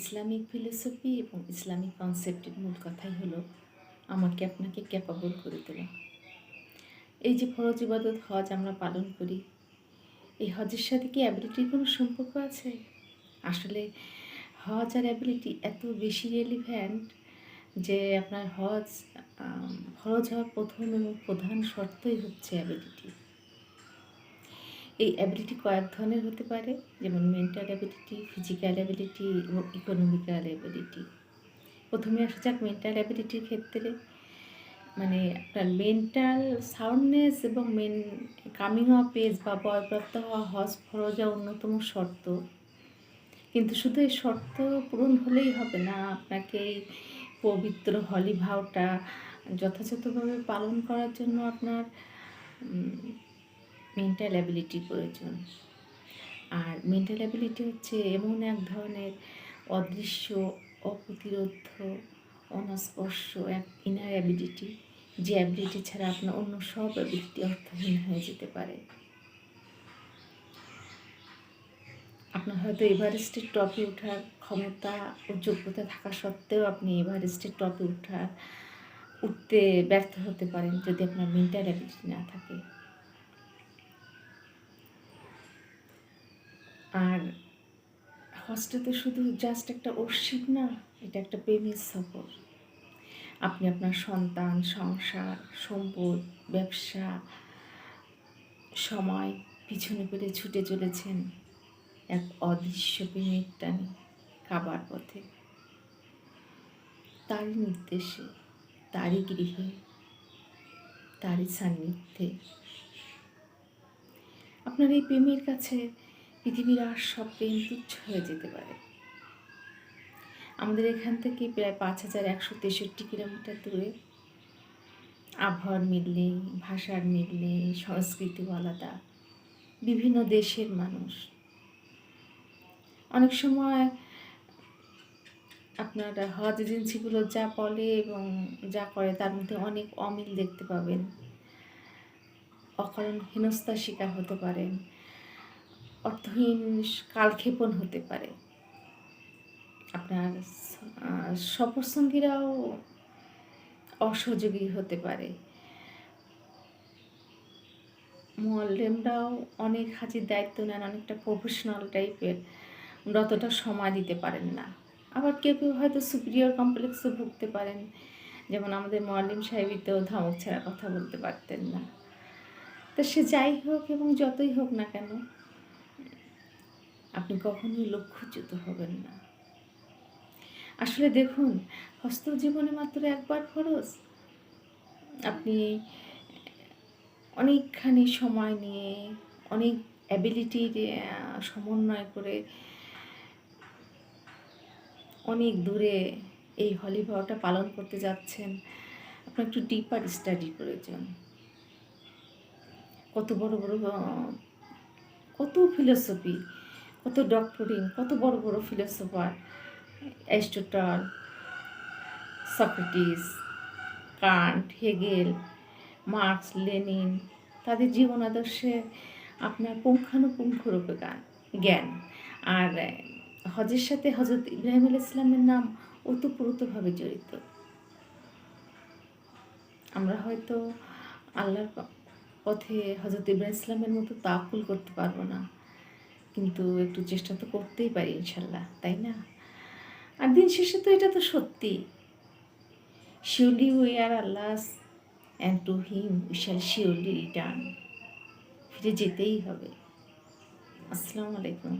Islamic philosophy এবং Islamic কনসেপ্টের মূল কথাই হলো, আমাকে আপনাকে ক্যাপাবল করে তোলা। এই যে ফরজ ইবাদত, হজ আমরা পালন করি, এই হজের সাথে কি অ্যাবিলিটির কোনো সম্পর্ক আছে? আসলে হজ আর অ্যাবিলিটি এত বেশি রেলিভ্যান্ট যে আপনার হজ ফরজ হওয়ার প্রথম এবং প্রধান শর্তই হচ্ছে অ্যাবিলিটি এই অ্যাবিলিটি কয়েক ধরনের হতে পারে, যেমন মেন্টাল অ্যাবিলিটি ফিজিক্যাল অ্যাবিলিটি এবং ইকোনমিক্যাল অ্যাবিলিটি প্রথমে আসা যাক মেন্টাল অ্যাবিলিটির ক্ষেত্রে। মানে আপনার মেন্টাল সাউন্ডনেস এবং মেন কামিং অফ এজ বা বয়প্রাপ্ত হওয়া হজ ফরজা অন্যতম শর্ত। কিন্তু শুধু এই শর্ত পূরণ হলেই হবে না, আপনাকে এই পবিত্র হলি ভাওটা যথাযথভাবে পালন করার জন্য আপনার মেন্টাল অ্যাবিলিটি প্রয়োজন। আর মেন্টাল অ্যাবিলিটি হচ্ছে এমন এক ধরনের অদৃশ্য অপ্রতিরোধ অনস্পর্শ এক ইনার অ্যাবিলিটি যে অ্যাবিলিটি ছাড়া আপনার অন্য সব অ্যাবিলিটি অর্থহীন হয়ে যেতে পারে। আপনার হয়তো এভারেস্টের টপে ওঠার ক্ষমতা ও যোগ্যতা থাকা সত্ত্বেও আপনি এভারেস্টের টপে ওঠার উঠতে ব্যর্থ হতে পারেন যদি আপনার মেন্টাল অ্যাবিলিটি না থাকে। আর হজটা তো শুধু জাস্ট একটা অর্শিক না, এটা একটা প্রেমের সফর। আপনি আপনার সন্তান, সংসার, সম্পদ, ব্যবসা, সময় পিছনে পেরে ছুটে চলেছেন এক অদৃশ্য প্রেমের টানে খাবার পথে। তারই নির্দেশে, তারই গৃহে, তারই সান্নিধ্যে। আপনার এই প্রেমের কাছে পৃথিবীর আর সব প্রেম তুচ্ছ হয়ে যেতে পারে। আমাদের এখান থেকে প্রায় পাঁচ হাজার একশো তেষট্টি কিলোমিটার দূরে আবহাওয়ার মিল নেই ভাষার মিল নেই সংস্কৃতিও আলাদা, বিভিন্ন দেশের মানুষ। অনেক সময় আপনার হজ এজেন্সিগুলো যা বলে এবং যা করে তার মধ্যে অনেক অমিল দেখতে পাবেন। অকারণ হেনস্থার শিকার হতে পারেন। অর্থহীন কালক্ষেপণ হতে পারে। আপনার আহ, সফরসঙ্গীরাও অসহযোগী হতে পারে। মোয়াল্লেমরাও অনেক হাজির দায়িত্ব নেন অনেকটা প্রফেশনাল টাইপের অতটা সময় দিতে পারেন না। আবার কেউ কেউ হয়তো সুপিরিয়র কমপ্লেক্সে ভুগতে পারেন। যেমন আমাদের মোয়াল্লিম সাহেবই তো ধমক ছাড়া কথা বলতে পারতেন না। তো সে যাই হোক এবং যতই হোক না কেন আপনি কখনোই লক্ষ্যচ্যুত হবেন না। আসলে দেখুন হস্ত জীবনে মাত্র একবার খরচ। আপনি অনেকখানি সময় নিয়ে, অনেক অ্যাবিলিটির সমন্বয় করে অনেক দূরে এই হলিভাওটা পালন করতে যাচ্ছেন আপনার একটু ডিপার স্টাডি প্রয়োজন কত বড় বড়, কত ফিলোসফি কত ডক্টরিন, কত বড় বড় philosopher, Aristotle, Socrates, Kant, Hegel, Marx, Lenin, তাদের জীবন আদর্শে আপনার পুঙ্খানুপুঙ্খরূপে গান, জ্ঞান। আর হজের সাথে হজরত ইব্রাহিম আল ইসলামের নাম ওতপ্রোতভাবে জড়িত। আমরা হয়তো আল্লাহর পথে হজরত ইব্রাহিম ইসলামের মতো তাকুল করতে পারব না। কিন্তু একটু চেষ্টা তো করতেই পারি ইনশাল্লাহ, তাই না? আর দিন শেষে তো এটা তো সত্যি। Surely we are Allah and to him we shall surely return ফিরে যেতেই হবে। আসসালামু আলাইকুম।